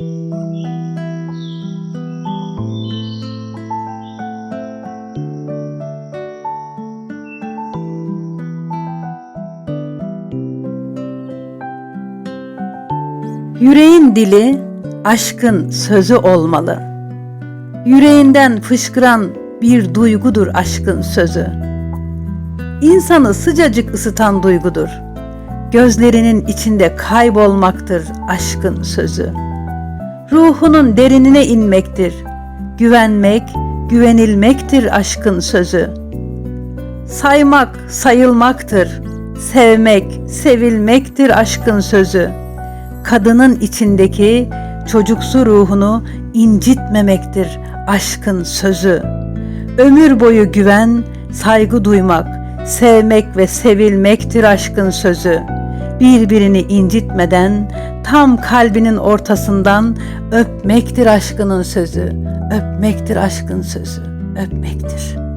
Yüreğin dili aşkın sözü olmalı. Yüreğinden fışkıran bir duygudur aşkın sözü. İnsanı sıcacık ısıtan duygudur. Gözlerinin içinde kaybolmaktır aşkın sözü. Ruhunun derinine inmektir. Güvenmek, güvenilmektir aşkın sözü. Saymak, sayılmaktır. Sevmek, sevilmektir aşkın sözü kadının içindeki çocuksu ruhunu incitmemektir aşkın sözü. Ömür boyu güven, saygı duymak, sevmek ve sevilmektir aşkın sözü. Birbirini incitmeden tam kalbinin ortasından öpmektir aşkının sözü. Öpmektir aşkın sözü. Öpmektir.